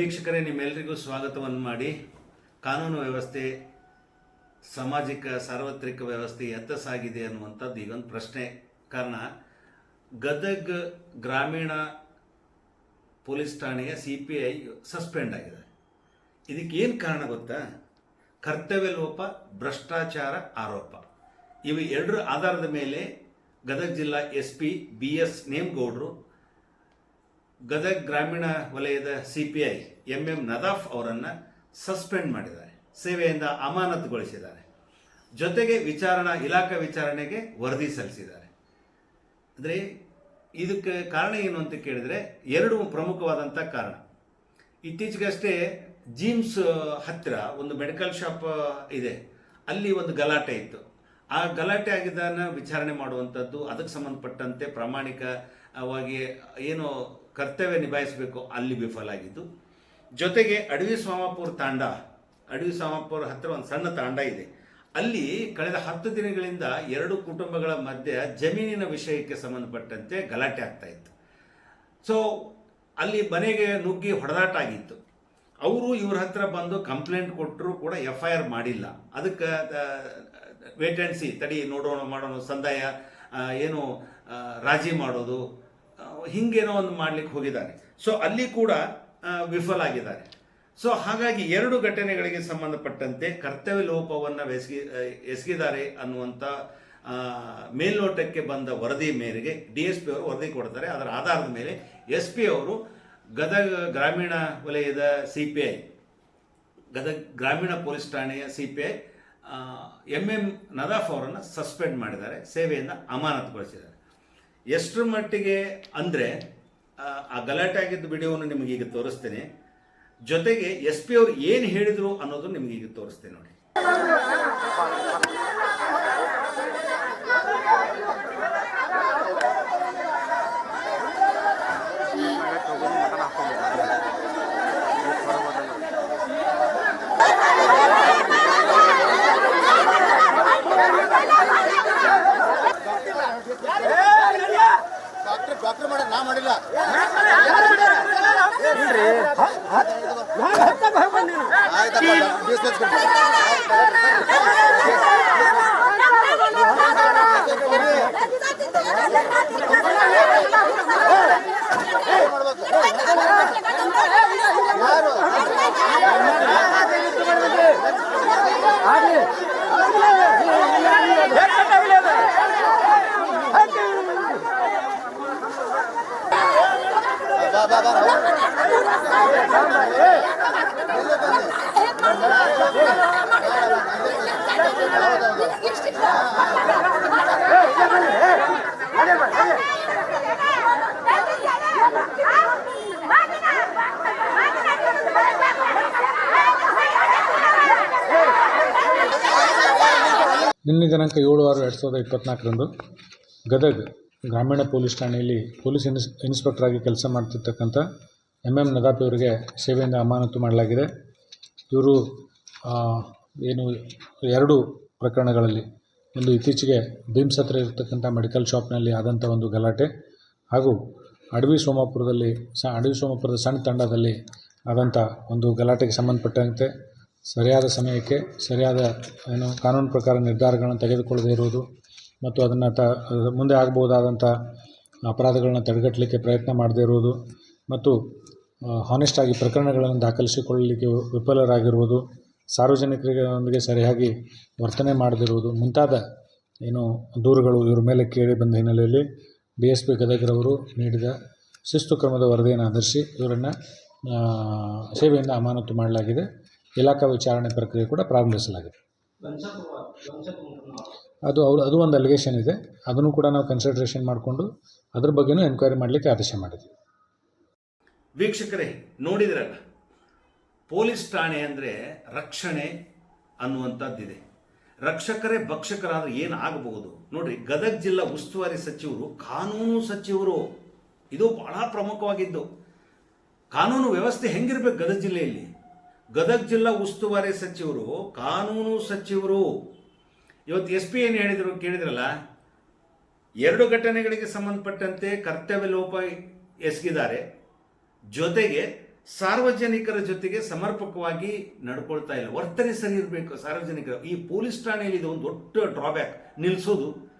ವೀಕ್ಷಕರೇ ನಿಮ್ಮೆಲ್ಲರಿಗೂ ಸ್ವಾಗತವನ್ನು ಮಾಡಿ ಕಾನೂನು ವ್ಯವಸ್ಥೆ, ಸಾಮಾಜಿಕ ಸಾರ್ವತ್ರಿಕ ವ್ಯವಸ್ಥೆ ಎತ್ತ ಸಾಗಿದೆ ಅನ್ನುವಂಥದ್ದು ಈಗೊಂದು ಪ್ರಶ್ನೆ. ಕಾರಣ, ಗದಗ ಗ್ರಾಮೀಣ ಪೊಲೀಸ್ ಠಾಣೆಯ ಸಿ ಪಿ ಐ ಸಸ್ಪೆಂಡ್ ಆಗಿದೆ. ಇದಕ್ಕೆ ಏನು ಕಾರಣ ಗೊತ್ತಾ? ಕರ್ತವ್ಯ ಲೋಪ ಭ್ರಷ್ಟಾಚಾರ ಆರೋಪ. ಇವು ಎರಡರ ಆಧಾರದ ಮೇಲೆ ಗದಗ ಜಿಲ್ಲಾ ಎಸ್ ಪಿ ಬಿ ಎಸ್ ನೇಮಗೌಡರು ಗದಗ್ ಗ್ರಾಮೀಣ ವಲಯದ C P I M M Nadaf ಅವರನ್ನು ಸಸ್ಪೆಂಡ್ ಮಾಡಿದ್ದಾರೆ. ಸೇವೆಯಿಂದ ಅಮಾನತುಗೊಳಿಸಿದ್ದಾರೆ. ಜೊತೆಗೆ ವಿಚಾರಣಾ, ಇಲಾಖಾ ವಿಚಾರಣೆಗೆ ವರದಿ ಸಲ್ಲಿಸಿದ್ದಾರೆ. ಅಂದರೆ ಇದಕ್ಕೆ ಕಾರಣ ಏನು ಅಂತ ಕೇಳಿದರೆ ಎರಡು ಪ್ರಮುಖವಾದಂಥ ಕಾರಣ. ಇತ್ತೀಚೆಗಷ್ಟೇ ಜೀಮ್ಸ್ ಹತ್ತಿರ ಒಂದು ಮೆಡಿಕಲ್ ಶಾಪ್ ಇದೆ. ಅಲ್ಲಿ ಒಂದು ಗಲಾಟೆ ಇತ್ತು. ಆ ಗಲಾಟೆ ಆಗಿದ್ದನ್ನು ವಿಚಾರಣೆ ಮಾಡುವಂಥದ್ದು ಅದಕ್ಕೆ ಸಂಬಂಧಪಟ್ಟಂತೆ ಪ್ರಾಮಾಣಿಕವಾಗಿ ಏನು ಕರ್ತವ್ಯ ನಿಭಾಯಿಸಬೇಕು, ಅಲ್ಲಿ ವಿಫಲ ಆಗಿದ್ದು ಜೊತೆಗೆ ಅಡವಿ ಸ್ವಾಮಪುರ ತಾಂಡ, ಅಡವಿ ಸೋಮಾಪುರ ಹತ್ತಿರ ಒಂದು ಸಣ್ಣ ತಾಂಡ ಇದೆ. ಅಲ್ಲಿ ಕಳೆದ ಹತ್ತು ದಿನಗಳಿಂದ ಎರಡು ಕುಟುಂಬಗಳ ಮಧ್ಯೆ ಜಮೀನಿನ ವಿಷಯಕ್ಕೆ ಸಂಬಂಧಪಟ್ಟಂತೆ ಗಲಾಟೆ ಆಗ್ತಾ ಇತ್ತು. ಸೊ ಅಲ್ಲಿ ಮನೆಗೆ ನುಗ್ಗಿ ಹೊಡೆದಾಟ ಆಗಿತ್ತು. ಅವರು ಇವ್ರ ಹತ್ರ ಬಂದು ಕಂಪ್ಲೇಂಟ್ ಕೊಟ್ಟರು ಕೂಡ ಎಫ್ ಐ ಆರ್ ಮಾಡಿಲ್ಲ. ಅದಕ್ಕೆ ವೇಟ್ ಆ್ಯಂಡ್ ಸಿ, ತಡಿ ನೋಡೋಣ ಮಾಡೋಣ, ಸಂದಾಯ ಏನು ರಾಜಿ ಮಾಡೋದು ಹಿಂಗೇನೋ ಒಂದು ಮಾಡ್ಲಿಕ್ಕೆ ಹೋಗಿದ್ದಾರೆ. ಸೊ ಅಲ್ಲಿ ಕೂಡ ವಿಫಲ ಆಗಿದ್ದಾರೆ. ಸೊ ಹಾಗಾಗಿ ಎರಡು ಘಟನೆಗಳಿಗೆ ಸಂಬಂಧಪಟ್ಟಂತೆ ಕರ್ತವ್ಯ ಲೋಪವನ್ನು ಎಸಗಿ ಎಸಗಿದ್ದಾರೆ ಅನ್ನುವಂಥ ಮೇಲ್ನೋಟಕ್ಕೆ ಬಂದ ವರದಿ ಮೇರೆಗೆ ಡಿ ಎಸ್ ಪಿ ಅವರು ವರದಿ ಕೊಡ್ತಾರೆ. ಅದರ ಆಧಾರದ ಮೇಲೆ ಎಸ್ ಪಿ ಅವರು ಗದಗ ಗ್ರಾಮೀಣ ವಲಯದ ಸಿ ಪಿ ಐ, ಗದಗ ಗ್ರಾಮೀಣ ಪೊಲೀಸ್ ಠಾಣೆಯ C P I M M Nadaf ಅವರನ್ನು ಸಸ್ಪೆಂಡ್ ಮಾಡಿದ್ದಾರೆ. ಸೇವೆಯಿಂದ ಅಮಾನತುಗೊಳಿಸಿದ್ದಾರೆ. ಎಷ್ಟರ ಮಟ್ಟಿಗೆ ಅಂದರೆ, ಆ ಗಲಾಟೆ ಆಗಿದ್ದ ವಿಡಿಯೋವನ್ನು ನಿಮಗೆ ಈಗ ತೋರಿಸ್ತೇನೆ. ಜೊತೆಗೆ ಎಸ್ ಪಿ ಅವರು ಏನು ಹೇಳಿದರು ಅನ್ನೋದು ನಿಮಗೆ ಈಗ ತೋರಿಸ್ತೇನೆ ನೋಡಿ. Let's go. ನಿನ್ನೆ ದಿನಾಂಕ ಏಳು ಆರು ಎರಡು ಸಾವಿರದ ಇಪ್ಪತ್ತ್ನಾಲ್ಕರಂದು ಗದಗ ಗ್ರಾಮೀಣ ಪೊಲೀಸ್ ಠಾಣೆಯಲ್ಲಿ ಪೊಲೀಸ್ ಇನ್ಸ್, ಇನ್ಸ್ಪೆಕ್ಟರ್ ಆಗಿ ಕೆಲಸ ಮಾಡ್ತಿರ್ತಕ್ಕಂಥ ಎಂ ಎಂ ನದಾಪಿ ಅವರಿಗೆ ಸೇವೆಯಿಂದ ಅಮಾನತು ಮಾಡಲಾಗಿದೆ. ಇವರು ಏನು ಎರಡು ಪ್ರಕರಣಗಳಲ್ಲಿ. ಒಂದು ಇತ್ತೀಚೆಗೆ ಭೀಮ್ಸ್ ಹತ್ರ ಇರತಕ್ಕಂಥ ಮೆಡಿಕಲ್ ಶಾಪ್ನಲ್ಲಿ ಆದಂಥ ಒಂದು ಗಲಾಟೆ ಹಾಗೂ ಅಡವಿ ಸೋಮಾಪುರದಲ್ಲಿ ಸ, ಅಡವಿ ಸೋಮಾಪುರದ ಸಣ್ಣ ತಂಡದಲ್ಲಿ ಆದಂಥ ಒಂದು ಗಲಾಟೆಗೆ ಸಂಬಂಧಪಟ್ಟಂತೆ ಸರಿಯಾದ ಸಮಯಕ್ಕೆ ಸರಿಯಾದ ಏನು ಕಾನೂನು ಪ್ರಕಾರ ನಿರ್ಧಾರಗಳನ್ನು ತೆಗೆದುಕೊಳ್ಳದೇ ಇರುವುದು ಮತ್ತು ಅದನ್ನು ತ, ಮುಂದೆ ಆಗಬಹುದಾದಂಥ ಅಪರಾಧಗಳನ್ನ ತಡೆಗಟ್ಟಲಿಕ್ಕೆ ಪ್ರಯತ್ನ ಮಾಡದೇ ಇರುವುದು ಮತ್ತು ಹಾನೆಸ್ಟಾಗಿ ಪ್ರಕರಣಗಳನ್ನು ದಾಖಲಿಸಿಕೊಳ್ಳಲಿಕ್ಕೆ ವಿಫಲರಾಗಿರುವುದು ಸಾರ್ವಜನಿಕರೊಂದಿಗೆ ಸರಿಯಾಗಿ ವರ್ತನೆ ಮಾಡದಿರುವುದು, ಮುಂತಾದ ಏನು ದೂರುಗಳು ಇವ್ರ ಮೇಲೆ ಕೇಳಿ ಬಂದ ಹಿನ್ನೆಲೆಯಲ್ಲಿ ಬಿ ಎಸ್ ಪಿ ಗದಗ್ರವರು ನೀಡಿದ ಶಿಸ್ತು ಕ್ರಮದ ವರದಿಯನ್ನು ಆಧರಿಸಿ ಇವರನ್ನು ಸೇವೆಯಿಂದ ಅಮಾನತು ಮಾಡಲಾಗಿದೆ. ಇಲಾಖಾ ವಿಚಾರಣೆ ಪ್ರಕ್ರಿಯೆ ಕೂಡ ಪ್ರಾರಂಭಿಸಲಾಗಿದೆ. ಅದು ಅವ್ರು, ಅದು ಒಂದು ಅಲಿಗೇಷನ್ ಇದೆ. ಅದನ್ನು ಕೂಡ ನಾವು ಕನ್ಸಿಡ್ರೇಷನ್ ಮಾಡಿಕೊಂಡು ಅದ್ರ ಬಗ್ಗೆನೂ ಎನ್ಕ್ವೈರಿ ಮಾಡಲಿಕ್ಕೆ ಆದೇಶ ಮಾಡಿದ್ವಿ. ವೀಕ್ಷಕರೇ, ನೋಡಿದ್ರಲ್ಲ? ಪೊಲೀಸ್ ಠಾಣೆ ಅಂದರೆ ರಕ್ಷಣೆ ಅನ್ನುವಂಥದ್ದಿದೆ. ರಕ್ಷಕರೇ ಭಕ್ಷಕರಾದರೆ ಏನು ಆಗಬಹುದು? ನೋಡ್ರಿ, ಗದಗ ಜಿಲ್ಲಾ ಉಸ್ತುವಾರಿ ಸಚಿವರು, ಕಾನೂನು ಸಚಿವರು, ಇದು ಬಹಳ ಪ್ರಮುಖವಾಗಿದ್ದು. ಕಾನೂನು ವ್ಯವಸ್ಥೆ ಹೆಂಗಿರ್ಬೇಕು ಗದಗ ಜಿಲ್ಲೆಯಲ್ಲಿ? ಗದಗ ಜಿಲ್ಲಾ ಉಸ್ತುವಾರಿ ಸಚಿವರು, ಕಾನೂನು ಸಚಿವರು. ಇವತ್ತು ಎಸ್ ಪಿ ಏನು ಹೇಳಿದರು, ಕೇಳಿದ್ರಲ್ಲ? ಎರಡು ಘಟನೆಗಳಿಗೆ ಸಂಬಂಧಪಟ್ಟಂತೆ ಕರ್ತವ್ಯ ಲೋಪ ಎಸಗಿದ್ದಾರೆ. ಜೊತೆಗೆ ಸಾರ್ವಜನಿಕರ ಜೊತೆಗೆ ಸಮರ್ಪಕವಾಗಿ ನಡ್ಕೊಳ್ತಾ ಇಲ್ಲ. ವರ್ತನೆ ಸರಿ ಇರಬೇಕು ಸಾರ್ವಜನಿಕರು. ಈ ಪೊಲೀಸ್ ಠಾಣೆಯಲ್ಲಿ ಇದು ಒಂದು ದೊಡ್ಡ ಡ್ರಾಬ್ಯಾಕ್ ನಿಲ್ಲಿಸೋದು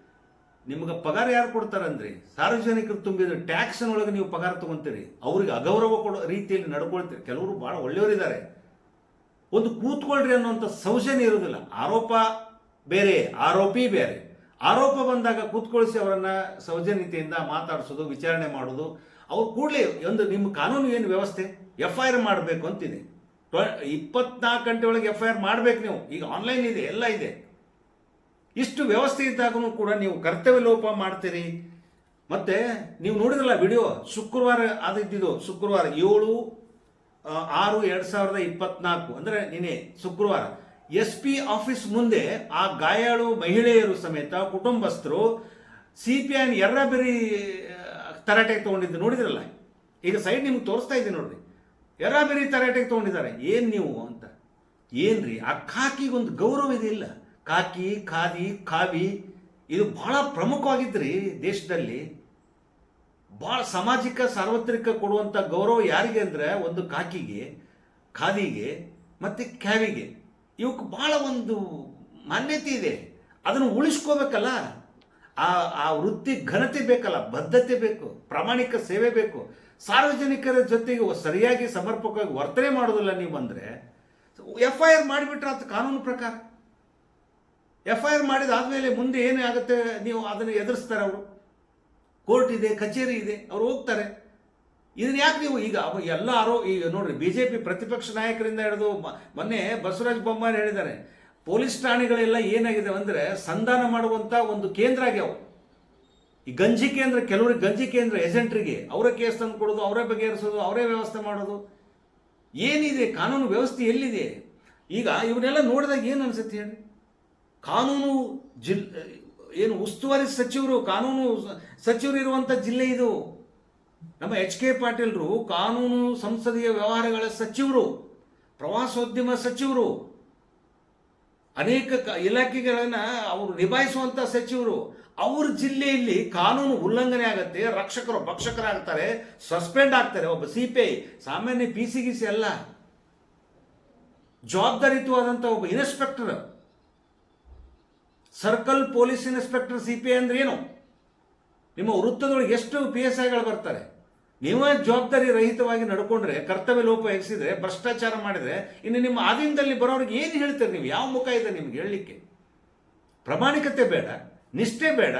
ನಿಮ್ಗೆ ಪಗಾರ ಯಾರು ಕೊಡ್ತಾರಂದ್ರಿ? ಸಾರ್ವಜನಿಕರು ತುಂಬಿದ ಟ್ಯಾಕ್ಸ್ ಒಳಗೆ ನೀವು ಪಗಾರ ತಗೊಂತೀರಿ. ಅವ್ರಿಗೆ ಅಗೌರವ ಕೊಡೋ ರೀತಿಯಲ್ಲಿ ನಡ್ಕೊಳ್ತೀರಿ. ಕೆಲವರು ಬಹಳ ಒಳ್ಳೆಯವರಿದ್ದಾರೆ. ಒಂದು ಕೂತ್ಕೊಳ್ರಿ ಅನ್ನುವಂಥ ಸೌಜನ್ಯ ಇರುವುದಿಲ್ಲ. ಆರೋಪ ಬೇರೆ, ಆರೋಪಿ ಬೇರೆ. ಆರೋಪ ಬಂದಾಗ ಕೂತ್ಕೊಳಿಸಿ ಅವರನ್ನ ಸೌಜನ್ಯತೆಯಿಂದ ಮಾತಾಡಿಸೋದು, ವಿಚಾರಣೆ ಮಾಡೋದು. ಅವ್ರು ಕೂಡಲೇ ಒಂದು ನಿಮ್ಮ ಕಾನೂನು ಏನು ವ್ಯವಸ್ಥೆ? ಎಫ್ ಐ ಆರ್ ಮಾಡಬೇಕು ಅಂತಿದೆ. ಇಪ್ಪತ್ನಾಲ್ಕು ಗಂಟೆ ಒಳಗೆ ಎಫ್ ಐ ಆರ್ ಮಾಡಬೇಕು ನೀವು. ಈಗ ಆನ್ಲೈನ್ ಇದೆ, ಎಲ್ಲ ಇದೆ. ಇಷ್ಟು ವ್ಯವಸ್ಥೆ ಇದ್ದಾಗೂ ಕೂಡ ನೀವು ಕರ್ತವ್ಯ ಲೋಪ ಮಾಡ್ತೀರಿ. ಮತ್ತೆ ನೀವು ನೋಡಿದ್ರಲ್ಲ ವಿಡಿಯೋ, ಶುಕ್ರವಾರ ಆದಿದ್ದು ಶುಕ್ರವಾರ ಏಳು ಆರು ಎರಡ್ ಸಾವಿರದ ಇಪ್ಪತ್ನಾಲ್ಕು. ಅಂದ್ರೆ ನಿನ್ನೆ ಶುಕ್ರವಾರ. ಎಸ್ ಪಿ ಆಫೀಸ್ ಮುಂದೆ ಆ ಗಾಯಾಳು ಮಹಿಳೆಯರು ಸಮೇತ ಕುಟುಂಬಸ್ಥರು ಸಿ ಪಿ ಐನ್ ಎರ್ರಬೆರಿ ತರಾಟೆಗೆ ತಗೊಂಡಿದ್ದು ನೋಡಿದ್ರಲ್ಲ? ಈಗ ಸೈಡ್ ನಿಮ್ಗೆ ತೋರಿಸ್ತಾ ಇದ್ದೀನಿ ನೋಡ್ರಿ. ಎರ್ರಬೆರಿ ತರಾಟೆಗೆ ತಗೊಂಡಿದ್ದಾರೆ? ಏನು ನೀವು ಅಂತ? ಏನ್ರಿ? ಆ ಕಾಕಿಗೆ ಒಂದು ಗೌರವ ಇದೆ ಇಲ್ಲ? ಕಾಕಿ, ಖಾದಿ, ಕಾವಿ, ಇದು ಬಹಳ ಪ್ರಮುಖವಾಗಿದ್ರಿ ದೇಶದಲ್ಲಿ. ಬಹಳ ಸಾಮಾಜಿಕ, ಸಾರ್ವತ್ರಿಕ ಕೊಡುವಂಥ ಗೌರವ ಯಾರಿಗೆ ಅಂದ್ರೆ ಒಂದು ಕಾಕಿಗೆ, ಖಾದಿಗೆ ಮತ್ತೆ ಕ್ಯಾವಿಗೆ. ಇವಕ್ಕೆ ಬಹಳ ಒಂದು ಮಾನ್ಯತೆ ಇದೆ. ಅದನ್ನು ಉಳಿಸ್ಕೋಬೇಕಲ್ಲ? ಆ ಆ ವೃತ್ತಿ ಘನತೆ ಬೇಕಲ್ಲ, ಬದ್ಧತೆ ಬೇಕು, ಪ್ರಾಮಾಣಿಕ ಸೇವೆ ಬೇಕು. ಸಾರ್ವಜನಿಕರ ಜೊತೆಗೆ ಸರಿಯಾಗಿ ಸಮರ್ಪಕವಾಗಿ ವರ್ತನೆ ಮಾಡೋದಿಲ್ಲ ನೀವು ಬಂದ್ರೆ ಎಫ್ ಐ ಆರ್ ಮಾಡಿಬಿಟ್ರೆ ಅದು ಕಾನೂನು ಪ್ರಕಾರ. ಎಫ್ ಐ ಆರ್ ಮಾಡಿದಾದ್ಮೇಲೆ ಮುಂದೆ ಏನೇ ಆಗುತ್ತೆ, ನೀವು ಅದನ್ನು ಎದುರಿಸ್ತಾರೆ ಅವರು. ಕೋರ್ಟ್ ಇದೆ, ಕಚೇರಿ ಇದೆ, ಅವ್ರು ಹೋಗ್ತಾರೆ. ಇದನ್ನ ಯಾಕೆ ನೀವು ಈಗ ಎಲ್ಲರೂ ಈಗ ನೋಡ್ರಿ, ಬಿಜೆಪಿ ಪ್ರತಿಪಕ್ಷ ನಾಯಕರಿಂದ ಹಿಡಿದು ಮೊನ್ನೆ ಬಸವರಾಜ ಬೊಮ್ಮಾಯಿ ಹೇಳಿದ್ದಾರೆ, ಪೊಲೀಸ್ ಠಾಣೆಗಳೆಲ್ಲ ಏನಾಗಿದೆ ಅಂದ್ರೆ, ಸಂಧಾನ ಮಾಡುವಂತ ಒಂದು ಕೇಂದ್ರ ಆಗ್ಯಾವ. ಈ ಗಂಜಿ ಕೇಂದ್ರ, ಕೆಲವರಿಗೆ ಗಂಜಿ ಕೇಂದ್ರ ಏಜೆಂಟ್ರಿಗೆ ಅವರ ಕೇಸ್ ತಂದು ಕೊಡೋದು, ಅವರೇ ಬಗೆಹರಿಸೋದು, ಅವರೇ ವ್ಯವಸ್ಥೆ ಮಾಡೋದು. ಏನಿದೆ? ಕಾನೂನು ವ್ಯವಸ್ಥೆ ಎಲ್ಲಿದೆ? ಈಗ ಇವನ್ನೆಲ್ಲ ನೋಡಿದಾಗ ಏನು ಅನ್ಸುತ್ತೆ ಹೇಳಿ? ಕಾನೂನು ಜಿಲ್, ಏನು ಉಸ್ತುವಾರಿ ಸಚಿವರು, ಕಾನೂನು ಸಚಿವರು ಇರುವಂಥ ಜಿಲ್ಲೆ ಇದು. ನಮ್ಮ ಎಚ್ ಕೆ ಪಾಟೀಲ್ರು, ಕಾನೂನು ಸಂಸದೀಯ ವ್ಯವಹಾರಗಳ ಸಚಿವರು, ಪ್ರವಾಸೋದ್ಯಮ ಸಚಿವರು, ಅನೇಕ ಇಲಾಖೆಗಳನ್ನ ಅವರು ನಿಭಾಯಿಸುವಂಥ ಸಚಿವರು ಅವ್ರ ಜಿಲ್ಲೆಯಲ್ಲಿ ಕಾನೂನು ಉಲ್ಲಂಘನೆ ಆಗತ್ತೆ, ರಕ್ಷಕರು ಭಕ್ಷಕರಾಗ್ತಾರೆ, ಸಸ್ಪೆಂಡ್ ಆಗ್ತಾರೆ ಒಬ್ಬ ಸಿ ಪಿ ಐ, ಸಾಮಾನ್ಯ ಪಿ ಸಿ ಗಿಸಿ ಅಲ್ಲ. ಜವಾಬ್ದಾರಿಯುತವಾದಂಥ ಒಬ್ಬ inspector circle police inspector C P I ಅಂದ್ರೆ ಏನು? ನಿಮ್ಮ ವೃತ್ತದೊಳಗೆ ಎಷ್ಟು ಪಿ ಎಸ್ ಐಗಳು ಬರ್ತಾರೆ? ನೀವೇ ಜವಾಬ್ದಾರಿ ರಹಿತವಾಗಿ ನಡ್ಕೊಂಡ್ರೆ, ಕರ್ತವ್ಯ ಲೋಪ ಎಸಗಿದ್ರೆ ಭ್ರಷ್ಟಾಚಾರ ಮಾಡಿದ್ರೆ, ಇನ್ನು ನಿಮ್ಮ ಆಧೀನದಲ್ಲಿ ಬರೋರಿಗೆ ಏನು ಹೇಳ್ತೀರಿ ನೀವು? ಯಾವ ಮುಖ ಇದೆ ನಿಮ್ಗೆ ಹೇಳಲಿಕ್ಕೆ? ಪ್ರಾಮಾಣಿಕತೆ ಬೇಡ. ನಿಷ್ಠೆ ಬೇಡ,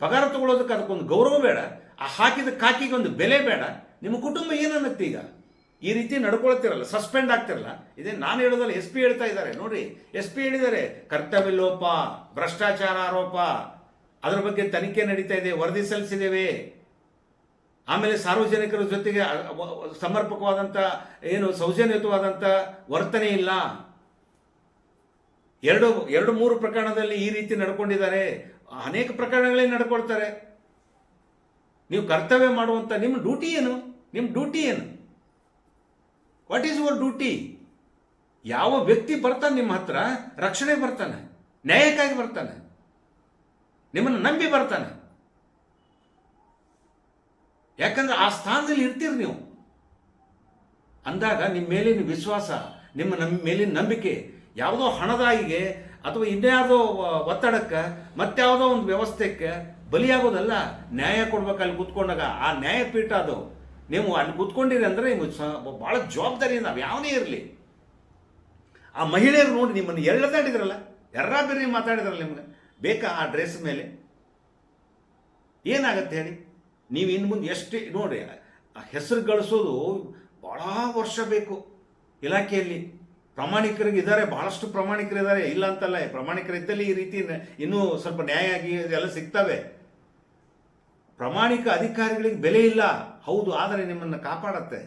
ಪಗಾರ ತಗೊಳ್ಳೋದಕ್ಕೆ ಅದಕ್ಕೊಂದು ಗೌರವ ಬೇಡ, ಆ ಹಾಕಿದ ಕಾಕಿಗೆ ಒಂದು ಬೆಲೆ ಬೇಡ, ನಿಮ್ಮ ಕುಟುಂಬ ಏನನ್ನತ್ತೆ ಈಗ? ಈ ರೀತಿ ನಡ್ಕೊಳ್ತಿರಲ್ಲ, ಸಸ್ಪೆಂಡ್ ಆಗ್ತಿರಲ್ಲ. ಇದೇ ನಾನು ಹೇಳೋದಲ್ಲ ಎಸ್ ಪಿ ಹೇಳ್ತಾ ಇದ್ದಾರೆ, ನೋಡಿ, ಎಸ್ ಪಿ ಹೇಳಿದ್ದಾರೆ ಕರ್ತವ್ಯ ಲೋಪ ಭ್ರಷ್ಟಾಚಾರ ಆರೋಪ, ಅದರ ಬಗ್ಗೆ ತನಿಖೆ ನಡೀತಾ ಇದೆ, ವರದಿ ಸಲ್ಲಿಸಿದ್ದೇವೆ. ಆಮೇಲೆ ಸಾರ್ವಜನಿಕರ ಜೊತೆಗೆ ಸಮರ್ಪಕವಾದಂಥ ಏನು ಸೌಜನ್ಯಯುತವಾದಂಥ ವರ್ತನೆ ಇಲ್ಲ. ಎರಡು ಎರಡು, ಮೂರು ಪ್ರಕರಣದಲ್ಲಿ ಈ ರೀತಿ ನಡ್ಕೊಂಡಿದ್ದಾರೆ. ಅನೇಕ ಪ್ರಕರಣಗಳೇ ನಡ್ಕೊಳ್ತಾರೆ. ನೀವು ಕರ್ತವ್ಯ ಮಾಡುವಂತ ನಿಮ್ಮ ಡ್ಯೂಟಿ ಏನು? ನಿಮ್ಮ ಡ್ಯೂಟಿ ಏನು? ವಾಟ್ ಈಸ್ ಯುವರ್ ಡ್ಯೂಟಿ ಯಾವ ವ್ಯಕ್ತಿ ಬರ್ತಾನೆ ನಿಮ್ಮ ಹತ್ರ, ರಕ್ಷಣೆ ಬರ್ತಾನೆ, ನ್ಯಾಯಕ್ಕಾಗಿ ಬರ್ತಾನೆ, ನಿಮ್ಮನ್ನು ನಂಬಿ ಬರ್ತಾನೆ. ಯಾಕಂದ್ರೆ ಆ ಸ್ಥಾನದಲ್ಲಿ ಇರ್ತೀರಿ ನೀವು. ಅಂದಾಗ ನಿಮ್ಮ ಮೇಲಿನ ವಿಶ್ವಾಸ, ನಿಮ್ಮ ನಮ್ಮ ಮೇಲಿನ ನಂಬಿಕೆ ಯಾವುದೋ ಹಣದಾಯಿಗೆ ಅಥವಾ ಇನ್ಯಾವುದೋ ಒತ್ತಡಕ್ಕೆ ಮತ್ತಾವುದೋ ಒಂದು ವ್ಯವಸ್ಥೆಗೆ ಬಲಿಯಾಗೋದಲ್ಲ. ನ್ಯಾಯ ಕೊಡ್ಬೇಕು ಅಲ್ಲಿ ಕೂತ್ಕೊಂಡಾಗ. ಆ ನ್ಯಾಯಪೀಠ ಅದು. ನೀವು ಅಲ್ಲಿ ಕೂತ್ಕೊಂಡಿರಿ ಅಂದರೆ ನಿಮ್ಗೆ ಸ- ಭಾಳ ಜವಾಬ್ದಾರಿ ನಾವು ಯಾವನೇ ಇರಲಿ. ಆ ಮಹಿಳೆಯರು ನೋಡಿ ನಿಮ್ಮನ್ನು ಎಳ್ಳದಾಡಿದ್ರಲ್ಲ ಎರ್ರಾ ಬೇರೆ ಮಾತಾಡಿದ್ರಲ್ಲ ನಿಮ್ಗೆ? ಬೇಕಾ ಆ ಡ್ರೆಸ್ ಮೇಲೆ? ಏನಾಗತ್ತೆ ಹೇಳಿ? ನೀವು ಇನ್ನು ಮುಂದೆ ಎಷ್ಟು ನೋಡಿ ಆ ಹೆಸರು ಗಳಿಸೋದು ಭಾಳ ವರ್ಷ ಬೇಕು. ಇಲಾಖೆಯಲ್ಲಿ. ಪ್ರಾಮಾಣಿಕರಿಗೆ ಇದ್ದಾರೆ ಬಹಳಷ್ಟು ಪ್ರಾಮಾಣಿಕರಿದ್ದಾರೆ. ಇಲ್ಲ ಅಂತಲ್ಲ ಪ್ರಾಮಾಣಿಕರಿದ್ದಲ್ಲಿ ಈ ರೀತಿ ಇನ್ನೂ ಸ್ವಲ್ಪ ನ್ಯಾಯ ಆಗಿ ಇದೆಲ್ಲ ಸಿಗ್ತವೆ. ಪ್ರಾಮಾಣಿಕ ಅಧಿಕಾರಿಗಳಿಗೆ ಬೆಲೆ ಇಲ್ಲ. ಹೌದು, ಆದರೆ ನಿಮ್ಮನ್ನು ಕಾಪಾಡತ್ತೆ.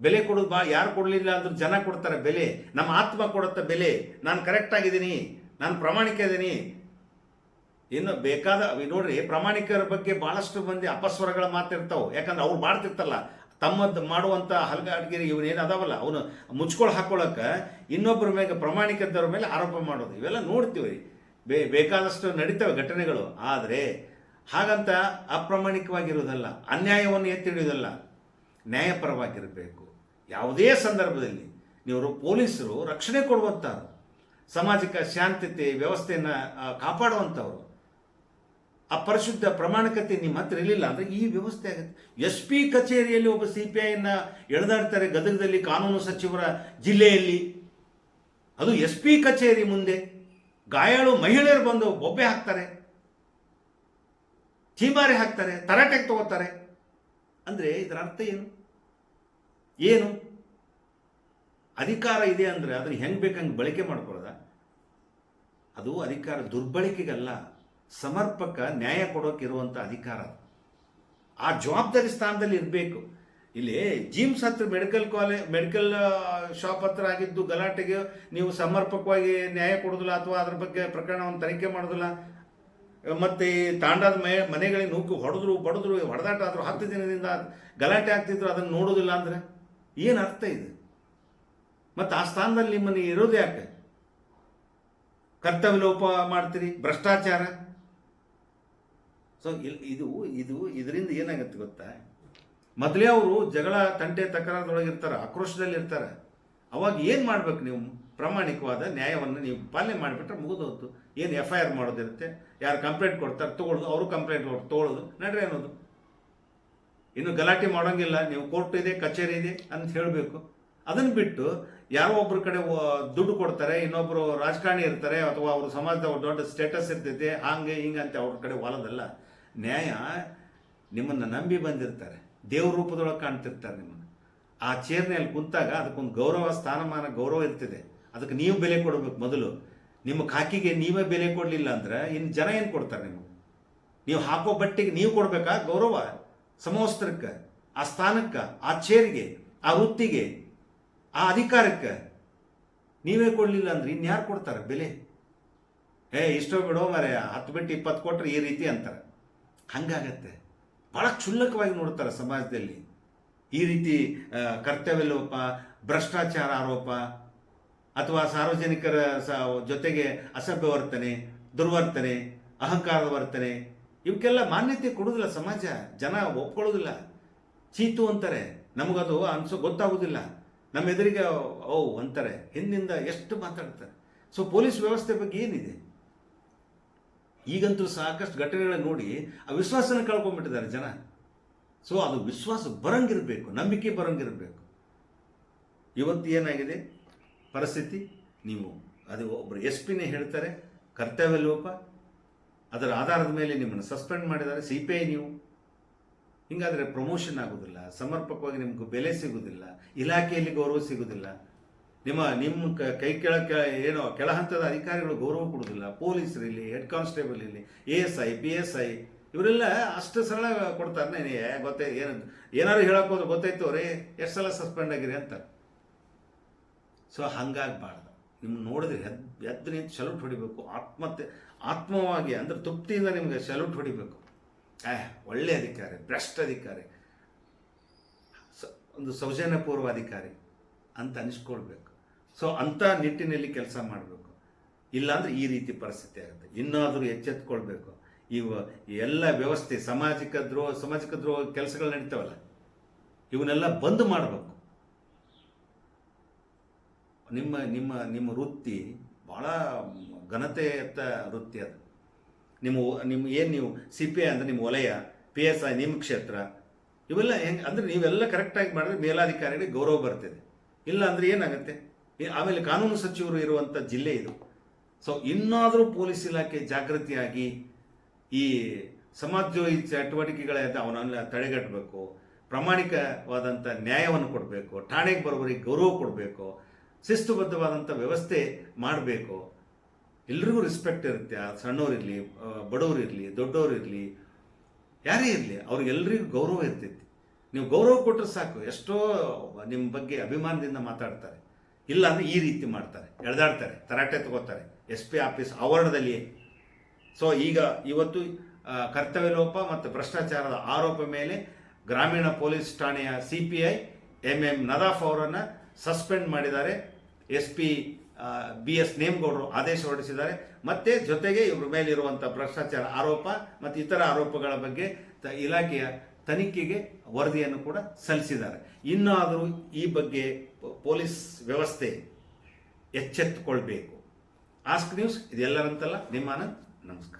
ಬೆಲೆ ಕೊಡೋದು ಬಾ ಯಾರು ಕೊಡಲಿಲ್ಲ ಅಂದ್ರೆ ಜನ ಕೊಡ್ತಾರೆ ಬೆಲೆ. ನಮ್ಮ ಆತ್ಮ ಕೊಡುತ್ತೆ ಬೆಲೆ. ನಾನು ಕರೆಕ್ಟ್ ಆಗಿದ್ದೀನಿ. ನಾನು ಪ್ರಾಮಾಣಿಕ ಇದ್ದೀನಿ. ಇನ್ನು ಬೇಕಾದ ನೋಡ್ರಿ, ಪ್ರಾಮಾಣಿಕರ ಬಗ್ಗೆ ಬಹಳಷ್ಟು ಮಂದಿ ಅಪಸ್ವರಗಳ ಮಾತಿರ್ತಾವೆ. ಯಾಕಂದ್ರೆ ಅವ್ರು ಮಾಡ್ತಿರ್ತಲ್ಲ ತಮ್ಮದ್ದು ಮಾಡುವಂಥ ಹಲ್ಗಾಡ್ಗಿರಿ ಇವನೇನು ಅದಾವಲ್ಲ, ಅವನು ಮುಚ್ಕೊಳ್ ಹಾಕ್ಕೊಳ್ಳೋಕೆ ಇನ್ನೊಬ್ಬರ ಮೇಲೆ ಪ್ರಾಮಾಣಿಕದವ್ರ ಮೇಲೆ ಆರೋಪ ಮಾಡೋದು. ಇವೆಲ್ಲ ನೋಡ್ತೀವಿ ಬೇ, ಬೇಕಾದಷ್ಟು ನಡೀತವೆ ಘಟನೆಗಳು. ಆದರೆ ಹಾಗಂತ ಅಪ್ರಾಮಾಣಿಕವಾಗಿರುವುದಲ್ಲ, ಅನ್ಯಾಯವನ್ನು ಎತ್ತಿ ಹಿಡಿಯೋದಲ್ಲ ನ್ಯಾಯಪರವಾಗಿರಬೇಕು. ಯಾವುದೇ ಸಂದರ್ಭದಲ್ಲಿ ನೀವು ಪೊಲೀಸರು ರಕ್ಷಣೆ ಕೊಡುವಂಥವ್ರು ಸಮಾಜಕ್ಕೆ ಶಾಂತತೆ, ವ್ಯವಸ್ಥೆಯನ್ನು ಕಾಪಾಡುವಂಥವ್ರು ಆ ಪರಿಶುದ್ಧ ಪ್ರಮಾಣಕತೆ ನಿಮ್ಮ ಹತ್ರ ಇರಲಿಲ್ಲ ಅಂದರೆ ಈ ವ್ಯವಸ್ಥೆ ಆಗುತ್ತೆ. ಎಸ್ ಪಿ ಕಚೇರಿಯಲ್ಲಿ ಒಬ್ಬ ಸಿ ಪಿ ಐನ ಎಳೆದಾಡ್ತಾರೆ ಗದಗದಲ್ಲಿ ಕಾನೂನು ಸಚಿವರ ಜಿಲ್ಲೆಯಲ್ಲಿ. ಅದು ಎಸ್ ಪಿ ಕಚೇರಿ ಮುಂದೆ ಗಾಯಾಳು ಮಹಿಳೆಯರು ಬಂದು ಬೊಬ್ಬೆ ಹಾಕ್ತಾರೆ ಚೀಮಾರಿ ಹಾಕ್ತಾರೆ, ತರಾಟೆಗೆ ತಗೋತಾರೆ. ಅಂದರೆ ಇದರ ಅರ್ಥ ಏನು? ಏನು? ಅಧಿಕಾರ ಇದೆ ಅಂದರೆ ಅದನ್ನು ಹೆಂಗೆ ಬೇಕಂಗೆ ಬಳಕೆ ಮಾಡ್ಕೊಳ್ಳೋದ? ಅದು ಅಧಿಕಾರ ದುರ್ಬಳಕೆಗಲ್ಲ. ಸಮರ್ಪಕ ನ್ಯಾಯ ಕೊಡೋಕೆ ಇರುವಂಥ ಅಧಿಕಾರ. ಆ ಜವಾಬ್ದಾರಿ ಸ್ಥಾನದಲ್ಲಿ ಇರಬೇಕು. ಇಲ್ಲಿ ಜಿಮ್ಸ್ ಹತ್ರ ಮೆಡಿಕಲ್ ಕಾಲೇಜ್ ಮೆಡಿಕಲ್ ಶಾಪ್ ಹತ್ರ ಆಗಿದ್ದು ಗಲಾಟೆಗೆ ನೀವು ಸಮರ್ಪಕವಾಗಿ ನ್ಯಾಯ ಕೊಡೋದಿಲ್ಲ ಅಥವಾ ಅದ್ರ ಬಗ್ಗೆ ಪ್ರಕರಣವನ್ನು ತನಿಖೆ ಮಾಡೋದಿಲ್ಲ. ಮತ್ತೆ ಈ ತಾಂಡಾದ ಮನೆ, ಮನೆಗಳಿಗೆ ನೂಕು ಹೊಡೆದ್ರು, ಬಡಿದ್ರು, ಹೊಡೆದಾಟ ಆದರೂ ಹತ್ತು ದಿನದಿಂದ ಗಲಾಟೆ ಆಗ್ತಿದ್ರು ಅದನ್ನು ನೋಡೋದಿಲ್ಲ ಅಂದರೆ ಏನು ಅರ್ಥ ಇದೆ? ಮತ್ತು ಆ ಸ್ಥಾನದಲ್ಲಿ ನಿಮ್ಮನ್ನು ಇರೋದು ಯಾಕೆ? ಕರ್ತವ್ಯ ಲೋಪ ಮಾಡ್ತೀರಿ, ಭ್ರಷ್ಟಾಚಾರ? ಸೊ ಇದು ಇದು, ಇದರಿಂದ ಏನಾಗುತ್ತೆ ಗೊತ್ತಾ? ಮೊದಲೇ ಅವರು ಜಗಳ, ತಂಟೆ ತಕರಾರದೊಳಗಿರ್ತಾರೆ ಆಕ್ರೋಶದಲ್ಲಿ ಇರ್ತಾರೆ. ಅವಾಗ ಏನು ಮಾಡ್ಬೇಕು ನೀವು? ಪ್ರಾಮಾಣಿಕವಾದ ನ್ಯಾಯವನ್ನು ನೀವು ಪಾಲನೆ ಮಾಡಿಬಿಟ್ರೆ ಮುಗಿದೋತು ಏನು ಎಫ್ ಐ ಆರ್ ಮಾಡೋದಿರುತ್ತೆ? ಯಾರು ಕಂಪ್ಲೇಂಟ್ ಕೊಡ್ತಾರೆ ತೊಗೊಳ್ಳೋದು ಅವರು ಕಂಪ್ಲೇಂಟ್ ತೊಗೊಳ್ಳೋದು, ನಡ್ರಿ ಅನ್ನೋದು. ಇನ್ನು ಗಲಾಟೆ ಮಾಡೋಂಗಿಲ್ಲ, ನೀವು ಕೋರ್ಟ್ ಇದೆ, ಕಚೇರಿ ಇದೆ ಅಂತ ಹೇಳಬೇಕು. ಅದನ್ನು ಬಿಟ್ಟು ಯಾರೋ ಒಬ್ಬರ ಕಡೆ ದುಡ್ಡು ಕೊಡ್ತಾರೆ ಇನ್ನೊಬ್ಬರು ರಾಜಕಾರಣಿ ಇರ್ತಾರೆ, ಅಥವಾ ಅವರು ಸಮಾಜದ ದೊಡ್ಡ ಸ್ಟೇಟಸ್ ಇರ್ತೈತೆ, ಹಾಗೆ, ಹಿಂಗೆ ಅಂತ ಅವ್ರ ಕಡೆ ವಾಲದಲ್ಲ. ನ್ಯಾಯ ನಿಮ್ಮನ್ನು ನಂಬಿ ಬಂದಿರ್ತಾರೆ. ದೇವ್ರ ರೂಪದೊಳಗೆ ಕಾಣ್ತಿರ್ತಾರೆ ನಿಮ್ಮನ್ನು. ಆ ಚೇರ್ನಲ್ಲಿ ಕುಂತಾಗ ಅದಕ್ಕೊಂದು ಗೌರವ, ಸ್ಥಾನಮಾನ, ಗೌರವ ಇರ್ತಿದೆ. ಅದಕ್ಕೆ ನೀವು ಬೆಲೆ ಕೊಡಬೇಕು ಮೊದಲು. ನಿಮ್ಮ ಕಾಕಿಗೆ ನೀವೇ ಬೆಲೆ ಕೊಡಲಿಲ್ಲ ಅಂದ್ರೆ ಇನ್ನು ಜನ ಏನು ಕೊಡ್ತಾರೆ ನಿಮಗೆ? ನೀವು ಹಾಕೋ ಬಟ್ಟೆಗೆ ನೀವು ಕೊಡಬೇಕಾ? ಗೌರವ. ಸಮವಸ್ತ್ರಕ್ಕೆ, ಆ ಸ್ಥಾನಕ್ಕೆ, ಆ ಚೇರಿಗೆ, ಆ ವೃತ್ತಿಗೆ, ಆ ಅಧಿಕಾರಕ್ಕೆ ನೀವೇ ಕೊಡಲಿಲ್ಲ ಅಂದ್ರೆ ಇನ್ಯಾರು ಕೊಡ್ತಾರೆ ಬೆಲೆ? ಏ, ಇಷ್ಟೋ ಬಿಡೋ ಮರೆ ಹತ್ತು ಬಿಟ್ಟು ಇಪ್ಪತ್ತು ಕೊಟ್ಟರೆ ಈ ರೀತಿ ಅಂತಾರೆ. ಹಂಗಾಗತ್ತೆ ಭಾಳ ಕ್ಷುಲ್ಲಕವಾಗಿ ನೋಡ್ತಾರೆ ಸಮಾಜದಲ್ಲಿ. ಈ ರೀತಿ ಕರ್ತವ್ಯ ಲೋಪ ಭ್ರಷ್ಟಾಚಾರ ಆರೋಪ, ಅಥವಾ ಸಾರ್ವಜನಿಕರ ಸ, ಜೊತೆಗೆ ಅಸಭ್ಯ ವರ್ತನೆ, ದುರ್ವರ್ತನೆ, ಅಹಂಕಾರದ ವರ್ತನೆ, ಇವಕ್ಕೆಲ್ಲ ಮಾನ್ಯತೆ ಕೊಡೋದಿಲ್ಲ ಸಮಾಜ. ಜನ ಒಪ್ಕೊಳ್ಳೋದಿಲ್ಲ ಚೀತು ಅಂತಾರೆ. ನಮಗದು ಅನ್ಸೋ ಗೊತ್ತಾಗೋದಿಲ್ಲ ನಮ್ಮ ಎದುರಿಗೆ, ಓ ಅಂತಾರೆ. ಹಿಂದಿಂದ ಎಷ್ಟು ಮಾತಾಡ್ತಾರೆ. ಸೊ, ಪೊಲೀಸ್ ವ್ಯವಸ್ಥೆ ಬಗ್ಗೆ ಏನಿದೆ? ಈಗಂತೂ ಸಾಕಷ್ಟು ಘಟನೆಗಳನ್ನ ನೋಡಿ ಆ ವಿಶ್ವಾಸನ ಕಳ್ಕೊಂಡ್ಬಿಟ್ಟಿದ್ದಾರೆ ಜನ. ಸೊ ಅದು ವಿಶ್ವಾಸ ಬರಂಗಿರಬೇಕು, ನಂಬಿಕೆ ಬರಂಗಿರಬೇಕು. ಇವತ್ತು ಏನಾಗಿದೆ? ಪರಿಸ್ಥಿತಿ, ನೀವು ಅದು ಒಬ್ಬರು ಎಸ್ ಪಿನೇ ಹೇಳ್ತಾರೆ ಕರ್ತವ್ಯ ಲೋಪ ಅದರ ಆಧಾರದ ಮೇಲೆ ನಿಮ್ಮನ್ನು ಸಸ್ಪೆಂಡ್ ಮಾಡಿದ್ದಾರೆ, ಸಿ ಪಿ ಐ ನೀವು. ಹಿಂಗಾದರೆ ಪ್ರಮೋಷನ್ ಆಗೋದಿಲ್ಲ, ಸಮರ್ಪಕವಾಗಿ ನಿಮ್ಗೆ ಬೆಲೆ ಸಿಗೋದಿಲ್ಲ, ಇಲಾಖೆಯಲ್ಲಿ ಗೌರವ ಸಿಗೋದಿಲ್ಲ. ನಿಮ್ಮ ನಿಮ್ಮ ಕ- ಕೆಳ ಏನೋ, ಕೆಳ ಹಂತದ ಅಧಿಕಾರಿಗಳು ಗೌರವ ಕೊಡೋದಿಲ್ಲ ಇಲ್ಲಿ ಹೆಡ್ ಕಾನ್ಸ್ಟೇಬಲ್ ಇರಲಿ A S I, P S I, ಇವರೆಲ್ಲ ಅಷ್ಟು ಸರಳ ಕೊಡ್ತಾರೆ ಏ ಗೊತ್ತೇ, ಏನು, ಏನಾದ್ರು ಹೇಳಕ್ ಹೋದ್ರೆ ಗೊತ್ತಾಯ್ತು ಅವ್ರೆ, ಎಷ್ಟು ಸಲ ಸಸ್ಪೆಂಡ್ ಆಗಿರಿ ಅಂತ. ಸೊ ಹಂಗಾಗಬಾರ್ದು. ನಿಮ್ಮ ನೋಡಿದ್ರೆ ಹೆದ್ ಎದ್ದು ನಿಂತು ಹೊಡಿಬೇಕು. ಆತ್ಮಹತ್ಯೆ, ಆತ್ಮವಾಗಿ ಅಂದ್ರೆ ತೃಪ್ತಿಯಿಂದ ನಿಮಗೆ ಸಲ್ಯೂಟ್ ಹೊಡಿಬೇಕು. ಆಹ್ ಒಳ್ಳೆ ಅಧಿಕಾರಿ, ಭ್ರಷ್ಟ ಅಧಿಕಾರಿ ಒಂದು ಸೌಜನ್ಯಪೂರ್ವ ಅಧಿಕಾರಿ ಅಂತ ಅನಿಸ್ಕೊಳ್ಬೇಕು. ಸೊ ಅಂಥ ನಿಟ್ಟಿನಲ್ಲಿ ಕೆಲಸ ಮಾಡಬೇಕು. ಇಲ್ಲಾಂದ್ರೆ ಈ ರೀತಿ ಪರಿಸ್ಥಿತಿ ಆಗುತ್ತೆ. ಇನ್ನಾದರೂ ಎಚ್ಚೆತ್ಕೊಳ್ಬೇಕು. ಇವು ಎಲ್ಲ ವ್ಯವಸ್ಥೆ, ಸಾಮಾಜಿಕ ದ್ರೋಹ ಸಾಮಾಜಿಕ ದ್ರೋಹ ಕೆಲಸಗಳು ನಡೀತಾವಲ್ಲ? ಇವನ್ನೆಲ್ಲ ಬಂದ್ ಮಾಡಬೇಕು. ನಿಮ್ಮ ನಿಮ್ಮ ನಿಮ್ಮ ವೃತ್ತಿ ಭಾಳ ಘನತೆಯತ್ತ ವೃತ್ತಿ ಅದು. ನಿಮ್ಮ ನಿಮ್ಮ ಏನು ನೀವು ಸಿ ಪಿ ಐ ಅಂದರೆ ನಿಮ್ಮ ವಲಯ, ಪಿ ಎಸ್ ಐ ನಿಮ್ಮ ಕ್ಷೇತ್ರ, ಇವೆಲ್ಲ ಹೆಂಗೆ, ಅಂದರೆ ನೀವೆಲ್ಲ ಕರೆಕ್ಟಾಗಿ ಮಾಡಿದ್ರೆ ಮೇಲಾಧಿಕಾರಿಗಳಿಗೆ ಗೌರವ ಬರ್ತದೆ. ಇಲ್ಲ ಅಂದರೆ ಏನಾಗುತ್ತೆ? ಆಮೇಲೆ ಕಾನೂನು ಸಚಿವರು ಇರುವಂಥ ಜಿಲ್ಲೆ ಇದು. ಸೊ ಇನ್ನಾದರೂ ಪೊಲೀಸ್ ಇಲಾಖೆ ಜಾಗೃತಿಯಾಗಿ ಈ ಸಮಾಜೋಹಿ ಚಟುವಟಿಕೆಗಳ ಅವನನ್ನ ತಡೆಗಟ್ಟಬೇಕು ಪ್ರಾಮಾಣಿಕವಾದಂಥ ನ್ಯಾಯವನ್ನು ಕೊಡಬೇಕು, ಠಾಣೆಗೆ ಬರೋವರಿಗೆ ಗೌರವ ಕೊಡಬೇಕು ಶಿಸ್ತುಬದ್ಧವಾದಂಥ ವ್ಯವಸ್ಥೆ ಮಾಡಬೇಕು. ಎಲ್ರಿಗೂ ರೆಸ್ಪೆಕ್ಟ್ ಇರುತ್ತೆ. ಸಣ್ಣವರಿರಲಿ ಬಡವರಿರಲಿ ದೊಡ್ಡವರಿರಲಿ ಯಾರೇ ಇರಲಿ, ಅವ್ರಿಗೆಲ್ರಿಗೂ ಗೌರವ ಇರ್ತೈತಿ. ನೀವು ಗೌರವ ಕೊಟ್ಟರೆ ಸಾಕು. ಎಷ್ಟೋ ನಿಮ್ಮ ಬಗ್ಗೆ ಅಭಿಮಾನದಿಂದ ಮಾತಾಡ್ತಾರೆ. ಇಲ್ಲ ಅಂದರೆ ಈ ರೀತಿ ಮಾಡ್ತಾರೆ, ಎಳೆದಾಡ್ತಾರೆ, ತರಾಟೆ ತಗೋತಾರೆ, ಎಸ್ ಪಿ ಆಫೀಸ್ ಆವರಣದಲ್ಲಿಯೇ. ಸೊ ಈಗ ಇವತ್ತು ಕರ್ತವ್ಯ ಲೋಪ ಮತ್ತು ಭ್ರಷ್ಟಾಚಾರದ ಆರೋಪ ಮೇಲೆ ಗ್ರಾಮೀಣ ಪೊಲೀಸ್ ಠಾಣೆಯ C P I M M Nadaf ಅವರನ್ನು ಸಸ್ಪೆಂಡ್ ಮಾಡಿದ್ದಾರೆ. ಎಸ್ ಪಿ ಬಿ ಎಸ್ ನೇಮ್ಗೌಡರು ಆದೇಶ ಹೊರಡಿಸಿದ್ದಾರೆ. ಮತ್ತೆ ಜೊತೆಗೆ ಇವ್ರ ಮೇಲಿರುವಂಥ ಭ್ರಷ್ಟಾಚಾರ ಆರೋಪ ಮತ್ತು ಇತರ ಆರೋಪಗಳ ಬಗ್ಗೆ ತ- ಇಲಾಖೆಯ ತನಿಖೆಗೆ ವರದಿಯನ್ನು ಕೂಡ ಸಲ್ಲಿಸಿದ್ದಾರೆ. ಇನ್ನಾದರೂ ಈ ಬಗ್ಗೆ ಪೊಲೀಸ್ ವ್ಯವಸ್ಥೆ ಎಚ್ಚೆತ್ತುಕೊಳ್ಬೇಕು. ಆಸ್ಕ್ ನ್ಯೂಸ್ ಇದೆಲ್ಲರಂತಲ್ಲ ನಿಮ್ಮ ಆನಂದ್ ನಮಸ್ಕಾರ.